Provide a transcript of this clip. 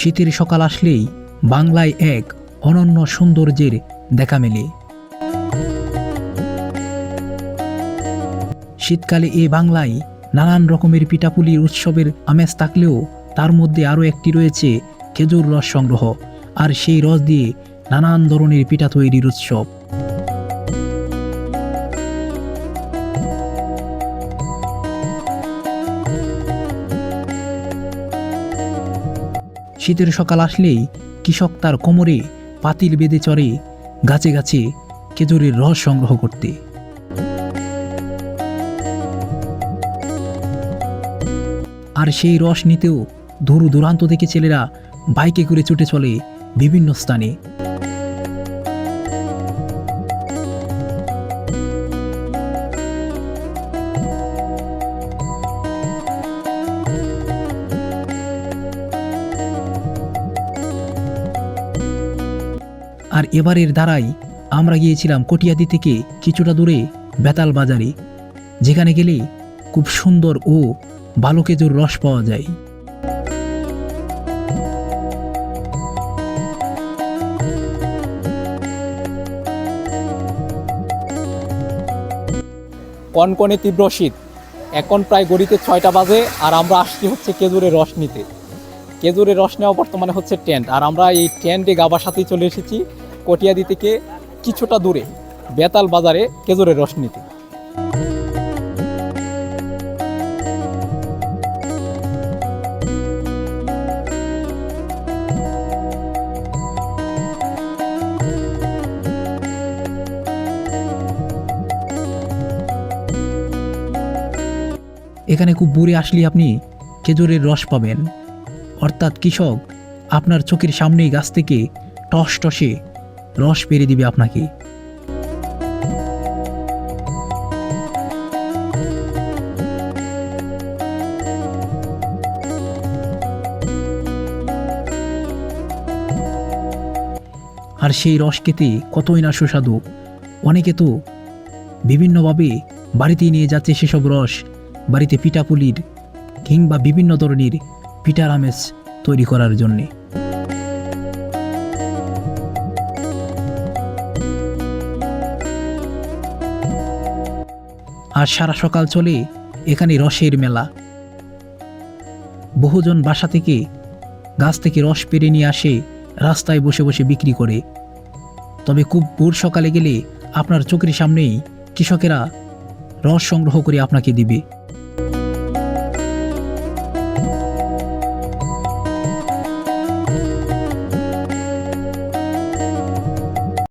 শীতের সকাল আসলেই বাংলায় এক অনন্য সৌন্দর্যের দেখা মেলে। শীতকালে এ বাংলায় নানান রকমের পিঠাপুলির উৎসবের আমেজ থাকলেও তার মধ্যে আরও একটি রয়েছে খেজুর রস সংগ্রহ, আর সেই রস দিয়ে নানান ধরনের পিঠা তৈরির উৎসব। শীতের সকাল আসলেই কৃষক তার কোমরে পাতিল বেঁধে চড়ে গাছে গাছে খেজুরের রস সংগ্রহ করতে। আর সেই রস নিতেও দূর দূরান্ত থেকে ছেলেরা বাইকে করে ছুটে চলে বিভিন্ন স্থানে। আর এবারের দ্বারাই আমরা গিয়েছিলাম কটিয়াদি থেকে কিছুটা দূরে বেতাল বাজারে, যেখানে গেলে খুব সুন্দর ও ভালো খেজুর রস পাওয়া যায়। কনকনে তীব্র শীত। এখন প্রায় গড়িতে ছয়টা বাজে আর আমরা আসছি হচ্ছে খেজুরের রস নিতে। খেজুরের রস নেওয়া বর্তমানে হচ্ছে টেন্ট আর আমরা এই টেন্টে গাবার সাথেই চলে এসেছি কটিয়াদি থেকে কিছুটা দূরে, বেতাল বাজারে খেজুরের রস নিতে। এখানে খুব বুড়ে আসলে আপনি খেজুরের রস পাবেন। অর্থাৎ কৃষক, আপনার চোখের সামনেই গাছ থেকে টস টসে রস পেরে দিবে আপনাকে। আর সেই রস খেতে কতই না সুস্বাদু। অনেকে তো বিভিন্নভাবে বাড়িতে নিয়ে যাচ্ছে সেসব রস, বাড়িতে পিঠাপুলির কিংবা বিভিন্ন ধরনের পিঠার আমেজ তৈরি করার জন্যে। আর সারা সকাল চলে এখানে রসের মেলা। বহুজন বাসা থেকে গাছ থেকে রস পেরে নিয়ে আসে, রাস্তায় বসে বসে বিক্রি করে। তবে খুব ভোর সকালে গেলে আপনার চোখের সামনেই কৃষকেরা রস সংগ্রহ করে আপনাকে দিবে।